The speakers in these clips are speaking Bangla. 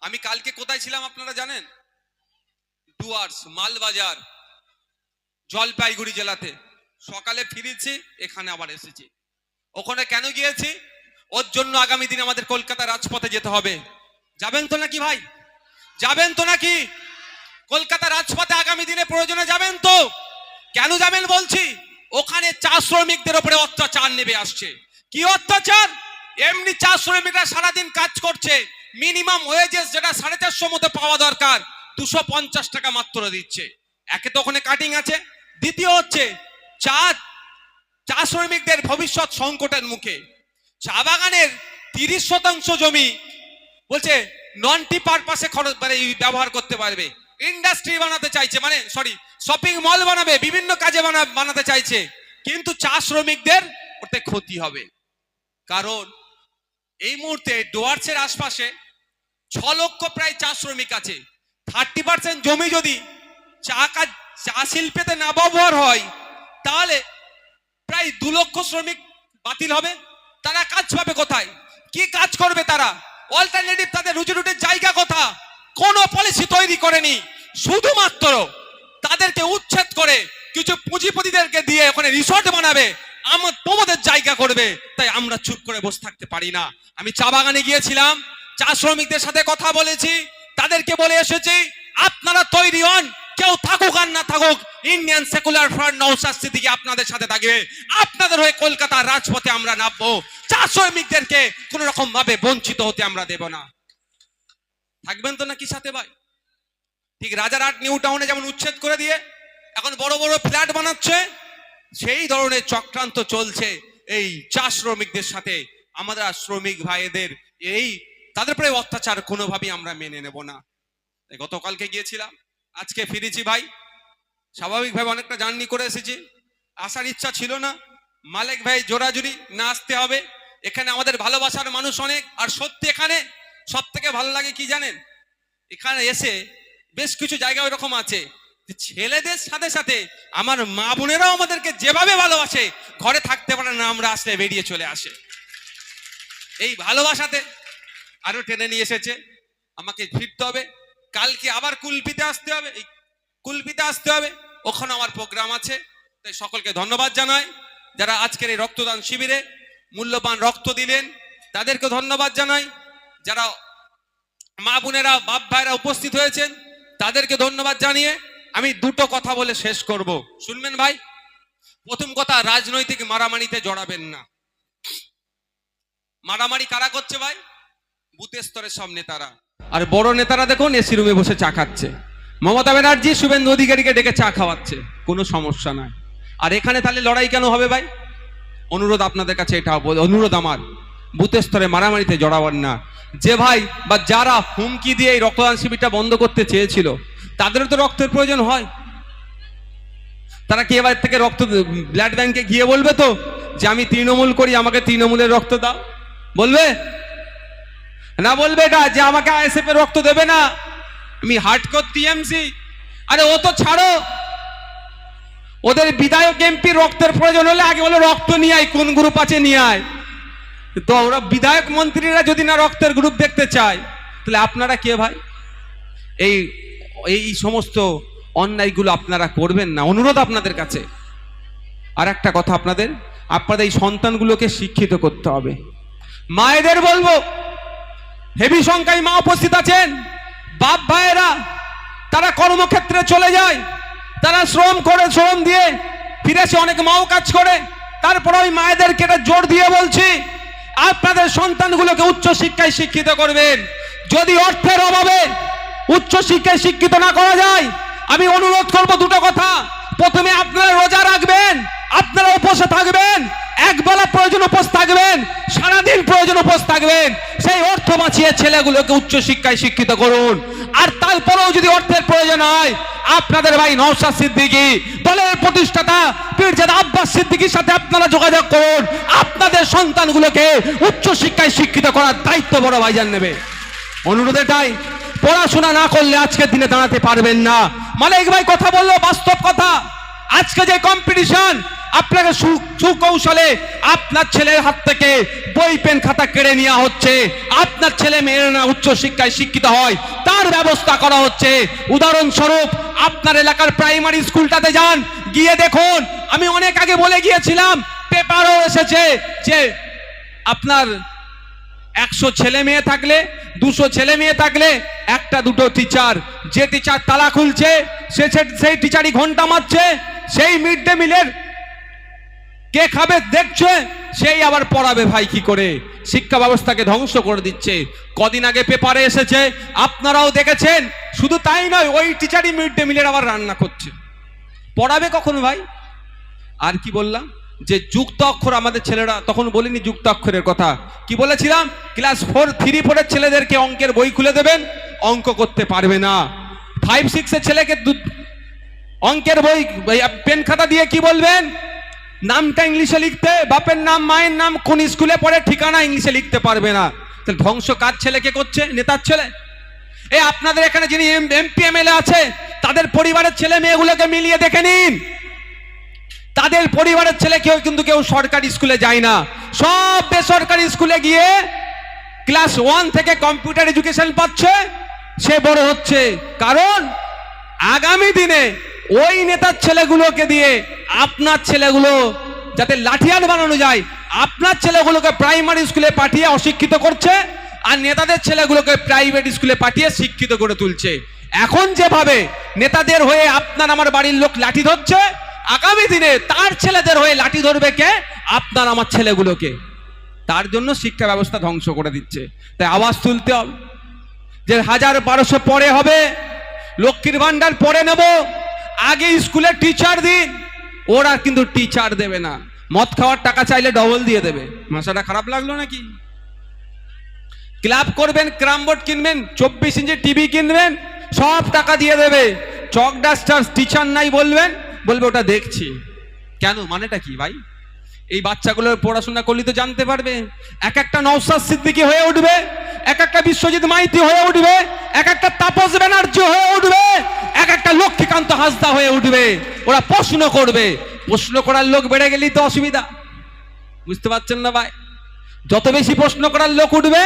আমি কালকে কোথায় ছিলাম আপনারা জানেন? ডুয়ার্স, মালবাজার, জলপাইগুড়ি জেলাতে। সকালে ফিরেছি, এখানে আবার এসেছি। ওখানে কেন গিয়েছি? ওর জন্য আগামী দিন আমাদের কলকাতা রাজপথে যেতে হবে। যাবেন তো নাকি ভাই? যাবেন তো নাকি? কলকাতা রাজপথে আগামী দিনে প্রয়োজনে যাবেন তো? কেন যাবেন বলছি? ওখানে চা শ্রমিকদের উপরে অত্যাচার নেমে আসছে। কি অত্যাচার? এমনি চা শ্রমিকরা সারাদিন কাজ করছে। মিনিমাম ওয়েজেস যেটা সাড়ে চারশো মতো পাওয়া দরকার, দুশো পঞ্চাশ টাকা মাত্র দিচ্ছে। একে তো ওখানে কাটিং আছে। দ্বিতীয় হচ্ছে, চা চা শ্রমিকদের ভবিষ্যৎ সংকটের মুখে। চা বাগানের তিরিশ শতাংশ জমি বলছে নন টি পারপাসে খরচ মানে ব্যবহার করতে পারবে। ইন্ডাস্ট্রি বানাতে চাইছে মানে সরি শপিং মল বানাবে, বিভিন্ন কাজে বানা- বানাতে চাইছে। কিন্তু চা শ্রমিকদের ওতে ক্ষতি হবে। কারণ এই মুহূর্তে ডুয়ার্সের আশপাশে ছ লক্ষ প্রায় চা শ্রমিক আছে। থার্টি পার্সেন্ট জমি যদি চা কাজ চা শিল্পেতে না ব্যবহার হয়, তাহলে প্রায় দু লক্ষ শ্রমিক বাতিল হবে। তারা কাজ পাবে কোথায়? কি কাজ করবে তারা? অল্টারনেটিভ তাদের রুজি রুটির জায়গা কোথা? কোনো পলিসি তৈরি করেনি। শুধুমাত্র তাদেরকে উচ্ছেদ করে কিছু পুঁজিপতিদেরকে দিয়ে ওখানে রিসর্ট বানাবে। আমার তোমাদের জায়গা করবে, তাই আমরা চুপ করে বসে থাকতে পারি না। আমি চা বাগানে গিয়েছিলাম, চা শ্রমিকদের সাথে কথা বলেছি, তাদেরকে বলে এসেছি, আপনারা তৈরি হন, কেউ থাকুক আর না থাকুক Indian secular front Naushad Siddiqui আপনাদের সাথে থাকবে। আপনাদের হয়ে কলকাতার রাজপথে আমরা নামবো। চা শ্রমিকদেরকে কোন রকম ভাবে বঞ্চিত হতে আমরা দেব না। থাকবেন তো নাকি সাথে ভাই? ঠিক রাজার রাজারহাট নিউ টাউনে যেমন উচ্ছেদ করে দিয়ে, এখন বড় বড় ফ্ল্যাট বানাচ্ছে সেই ধরনের চক্রান্ত চলছে এই চা শ্রমিকদের সাথে। আমাদের শ্রমিক ভাইদের এই, তাদের উপরে অত্যাচার কোনোভাবেই আমরা মেনে নেব না। গতকালকে গিয়েছিলাম, আজকে ফিরেছি ভাই। স্বাভাবিকভাবে অনেকটা জার্নি করে এসেছি। আসার ইচ্ছা ছিল না। মালিক ভাই জোরাজুরি না আসতে হবে। এখানে আমাদের ভালোবাসার মানুষ অনেক, আর সত্যি এখানে সব থেকে ভালো লাগে কি জানেন? এখানে এসে বেশ কিছু জায়গা ওইরকম আছে। ছেলেদের সাথে সাথে আমার মা বোনেরাও আমাদেরকে যেভাবে ভালোবাসে, ঘরে থাকতে পারে না, আমরা আসলে বেরিয়ে চলে আসে। এই ভালোবাসাতে আরও টেনে নিয়ে এসেছে, আমাকে ফিরতে হবে, কালকে আবার কুলপিতে আসতে হবে, এই কুলপিতে আসতে হবে ওখানে আমার প্রোগ্রাম আছে, তাই সকলকে ধন্যবাদ জানাই। যারা আজকের এই রক্তদান শিবিরে মূল্যবান রক্ত দিলেন, তাদেরকে ধন্যবাদ জানাই। যারা মা বোনেরা, বাপ ভাইরা উপস্থিত হয়েছেন, তাদেরকে ধন্যবাদ জানিয়ে আমি দুটো কথা বলে শেষ করব। শুনবেন ভাই? প্রথম কথা, রাজনৈতিক মারামারিতে জড়াবেন না। মারামারি কারা করছে ভাই? বুথের স্তরের সব নেতারা। আর বড় নেতারা দেখুন এসি রুমে বসে চা খাচ্ছে। মমতা ব্যানার্জি শুভেন্দু অধিকারীকে ডেকে চা খাওয়াচ্ছে। কোনো সমস্যা নাই। আর এখানে তাহলে লড়াই কেন হবে ভাই? অনুরোধ আপনাদের কাছে এটা অনুরোধ আমার। বুথের স্তরে মারামারিতে জড়াবেন না। যে ভাই বা যারা হুমকি দিয়ে এই রক্তদান শিবিরটা বন্ধ করতে চেয়েছিল তাদেরও তো রক্তের প্রয়োজন হয়। তারা কি এবার থেকে রক্ত ব্লাড ব্যাংকে গিয়ে বলবে তো যে আমি তৃণমূল করি, আমাকে তৃণমূলের রক্ত দাও। বলবে? না বলবে এটা যে আমাকে আইএসএফ এর রক্ত দেবে না। আমি হার্ডকোর টিএমসি। আরে ও তো ছাড়ো। ওদের বিধায়ক এমপি রক্তের প্রয়োজন হলে আগে বলে রক্ত নিয়ে আয়, কোন গ্রুপ আছে নিয়ে আয়। তো ওরা বিধায়ক মন্ত্রীরা যদি না রক্তের গ্রুপ দেখতে চায় তাহলে আপনারা কে ভাই? এই এই সমস্ত অন্যায়গুলো আপনারা করবেন না। অনুরোধ আপনাদের কাছে। আর একটা কথা আপনাদের আপনাদের এই সন্তানগুলোকে শিক্ষিত করতে হবে। মায়েদের বলব হেভি সংখ্যায় মা উপস্থিত আছেন, বাপ ভাইয়েরা, তারা কর্মক্ষেত্রে চলে যায়, তারা শ্রম করে, শ্রম দিয়ে ফিরেছে অনেক মাও কাজ করে। তারপরে ওই মায়েদেরকে এটা জোর দিয়ে বলছি, আপনাদের সন্তানগুলোকে উচ্চ শিক্ষায় শিক্ষিত করবেন। যদি অর্থের অভাবে উচ্চ শিক্ষায় শিক্ষিত না করা যায়। আমি অনুরোধ করব দুটো কথা। প্রথমে আপনারা রোজা রাখবেন, আপনারা উপোসে থাকবেন এক বেলা প্রয়োজন উপোস থাকবেন, সারাদিন প্রয়োজন উপোস থাকবেন। সেই অর্থ বাঁচিয়ে ছেলেগুলোকে উচ্চ শিক্ষায় শিক্ষিত করুন। আর তারপরেও যদি অর্থের প্রয়োজন হয়, আপনাদের ভাই নওশাদ সিদ্দিকী, দলের প্রতিষ্ঠাতা পীরজাদা আব্বাস সিদ্দিকীর সাথে আপনারা যোগাযোগ করুন। আপনাদের সন্তানগুলোকে উচ্চ শিক্ষায় শিক্ষিত করার দায়িত্ব বড় ভাইজান নেবে। অনুরোধ এটাই পড়াশোনা না করলে আজকের দিনে দাঁড়াতে পারবেন না। মালিক ভাই কথা বলল, বাস্তব কথা। আজকে যে কম্পিটিশন আপনাকে সুকৌশলে আপনার ছেলের হাত থেকে বই, পেন, খাতা কেড়ে নেওয়া হচ্ছে। আপনার ছেলে মেয়েরা উচ্চ শিক্ষায় শিক্ষিত হয়, তার ব্যবস্থা করা হচ্ছে। উদাহরণস্বরূপ, আপনার এলাকার প্রাইমারি স্কুলটাতে যান, গিয়ে দেখুন। আমি অনেক আগে বলে গিয়েছিলাম পেপারও এসেছে যে আপনার একশো ছেলে মেয়ে থাকলে, দুশো ছেলে মেয়ে থাকলে, একটা দুটো টিচার যে টিচার তালা খুলছে, সে সেই টিচারই ঘণ্টা মারছে, সেই মিড ডে মিলের কে খাবে দেখছে, সেই আবার পড়াবে ভাই কি করে? শিক্ষা ব্যবস্থাকে ধ্বংস করে দিচ্ছে। কদিন আগে পেপারে এসেছে, আপনারাও দেখেছেন, শুধু তাই নয়, ওই টিচারই মিড ডে মিলের আবার রান্না করছে। পড়াবে কখন ভাই? আর কি বললাম? যে যুক্ত অক্ষর আমাদের ছেলেরা তখন বলিনি যুক্ত অক্ষরের কথা। কি বলেছিলাম? ক্লাস ফোর থ্রি ফোরের ছেলেদেরকে অঙ্কের বই খুলে দেবেন, অঙ্ক করতে পারবে না। ফাইভ সিক্সের ছেলেকে অঙ্কের বই পেন খাতা দিয়ে কি বলবেন? নামটা ইংলিশে লিখতে, বাপের নাম, মায়ের নাম কোন স্কুলে পড়ে ঠিকানা ইংলিশে লিখতে পারবে না। তাহলে ধ্বংস কার ছেলেকে করছে, নেতার ছেলে? এ, আপনাদের এখানে যিনি এমপি, এমএলএ আছে, তাদের পরিবারের ছেলে মেয়েগুলোকে মিলিয়ে দেখে নিন। তাদের পরিবারের ছেলে কেউ কিন্তু কেউ সরকারি স্কুলে যায় না। সব বেসরকারি স্কুলে গিয়ে ক্লাস ওয়ান থেকে কম্পিউটার এডুকেশন পাচ্ছে, সে বড় হচ্ছে। কারণ আগামী দিনে ওই নেতার ছেলেগুলোকে দিয়ে আপনার ছেলেগুলো যাতে লাঠিয়াল বানানো যায়, আপনার ছেলেগুলোকে প্রাইমারি স্কুলে পাঠিয়ে অশিক্ষিত করছে আর নেতাদের ছেলেগুলোকে প্রাইভেট স্কুলে পাঠিয়ে শিক্ষিত করে তুলছে। এখন যেভাবে নেতাদের হয়ে আপনার আমার বাড়ির লোক লাঠি ধরছে আগামী দিনে তার ছেলেদের হয়ে লাঠি ধরবে কে? আপনার আমার ছেলেগুলোকে। তার জন্য শিক্ষা ব্যবস্থা ধ্বংস করে দিচ্ছে। তাই আওয়াজ তুলতে হবে। যে হাজার বারোশো পরে হবে, লক্ষ্মীর ভান্ডার পরে নেব। আগে স্কুলে টিচার দিন। ওরা কিন্তু টিচার দেবে না। মদ খাওয়ার টাকা চাইলে ডবল দিয়ে দেবে। মাসাটা খারাপ লাগল নাকি? ক্লাব করবেন, ক্রাম বোর্ড কিনবেন, চব্বিশ ইঞ্চি টিভি কিনবেন, সব টাকা দিয়ে দেবে। চক ডাস্টার টিচার নাই বলবেন। বলবে, ওটা দেখছি। কেন? মানেটা কি ভাই? এই বাচ্চাগুলোর পড়াশোনা করলে তো জানতে পারবে। এক একটা নৌসাদ সিদ্দিকী হয়ে উঠবে, এক একটা বিশ্বজিৎ মাইতি হয়ে উঠবে, এক একটা তাপস ব্যানার্জি হয়ে উঠবে, এক একটা লক্ষ্মীকান্ত হাসদা হয়ে উঠবে। ওরা প্রশ্ন করবে। প্রশ্ন করার লোক বেড়ে গেলেই তো অসুবিধা। বুঝতে পারছেন না ভাই? যত বেশি প্রশ্ন করার লোক উঠবে,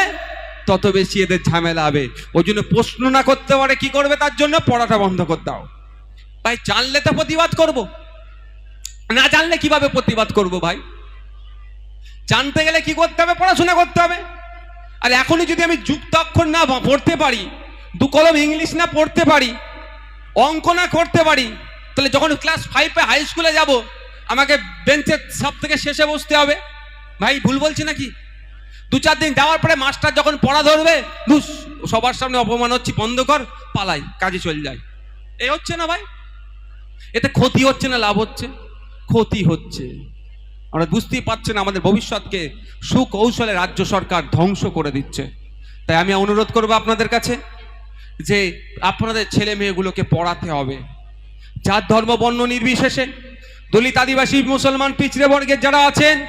তত বেশি এদের ঝামেলা হবে। ওই জন্য প্রশ্ন না করতে পারে কি করবে, তার জন্য পড়াটা বন্ধ করে দাও। ভাই, জানলে তো প্রতিবাদ করব। না জানলে কীভাবে প্রতিবাদ করব ভাই? জানতে গেলে কি করতে হবে? পড়াশোনা করতে হবে। আর এখনই যদি আমি যুক্ত অক্ষর না পড়তে পারি, দু কলম ইংলিশ না পড়তে পারি, অঙ্ক না করতে পারি, তাহলে যখন ক্লাস ফাইভে হাই স্কুলে যাব, আমাকে বেঞ্চের সব থেকে শেষে বসতে হবে। ভাই, ভুল বলছি নাকি? দু চার দিন যাওয়ার পরে মাস্টার যখন পড়া ধরবে সবার সামনে অপমান হচ্ছে, বন্ধ কর, পালাই, কাজে চলে যায় এই হচ্ছে না ভাই? এতে ক্ষতি হচ্ছে না, লাভ হচ্ছে? ক্ষতি হচ্ছে। আমরা বুঝতেই পারছেন আমাদের ভবিষ্যৎকে সুকৌশলে রাজ্য সরকার ধ্বংস করে দিচ্ছে। তাই আমি অনুরোধ করব আপনাদের কাছে যে আপনাদের ছেলে মেয়েগুলোকে পড়াতে হবে। যার ধর্ম, বর্ণ নির্বিশেষে দলিত আদিবাসী মুসলমান পিছড়ে বর্গের যারা আছেন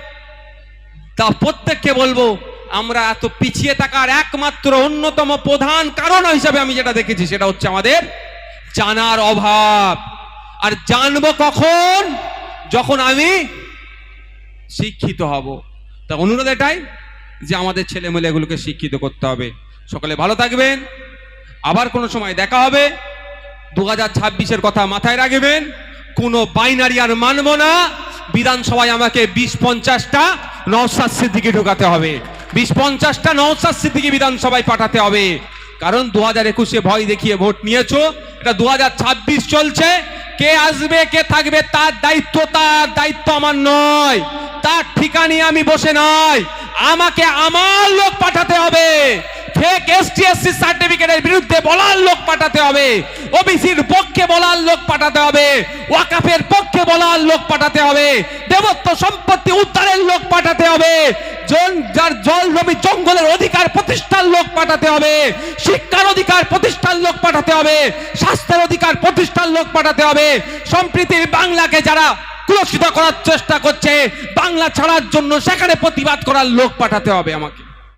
তা প্রত্যেককে বলব, আমরা এত পিছিয়ে থাকার একমাত্র অন্যতম প্রধান কারণ হিসাবে আমি যেটা দেখেছি, সেটা হচ্ছে আমাদের জানার অভাব। আর জানব কখন? যখন আমি শিক্ষিত হব। তা অনুরোধ এটাই যে আমাদের ছেলেমেয়েগুলোকে শিক্ষিত করতে হবে। সকলে ভালো থাকবেন। আবার কোনো সময় দেখা হবে। দু হাজার ছাব্বিশের কথা মাথায় রাখবেন। কোনো বাইনারি আর মানবো না। বিধানসভায় আমাকে বিশ পঞ্চাশটা নওসাদ সিদ্দিকি ঢোকাতে হবে। বিশ পঞ্চাশটা নওসাদ সিদ্দিকি বিধানসভায় পাঠাতে হবে। কারণ দু হাজার একুশে ভয় দেখিয়ে ভোট নিয়েছো। এটা দু হাজার ছাব্বিশ চলছে। কে আসবে, কে থাকবে, তার দায়িত্ব তার দায়িত্ব আমার নয়। তার ঠিকানি আমি বসে নাই আমাকে আমার লোক পাঠাতে হবে। ফেক সার্টিফিকেটের বিরুদ্ধে বলার লোক পাঠাতে হবে। ওবিসির পক্ষে বলার লোক পাঠাতে হবে। ওয়াকাফের পক্ষে বলার লোক পাঠাতে হবে। দেবত্ব সম্পত্তি উদ্ধারের লোক পাঠাতে হবে। যার জল জঙ্গলের অধিকার প্রতিষ্ঠার লোক পাঠাতে হবে, শিক্ষার অধিকার প্রতিষ্ঠার লোক পাঠাতে হবে, স্বাস্থ্যের অধিকার প্রতিষ্ঠার লোক পাঠাতে হবে। সম্প্রীতির বাংলাকে যারা কুলসিত করার চেষ্টা করছে, বাংলা ছাড়ার জন্য সেখানে প্রতিবাদ করার লোক পাঠাতে হবে আমাকে।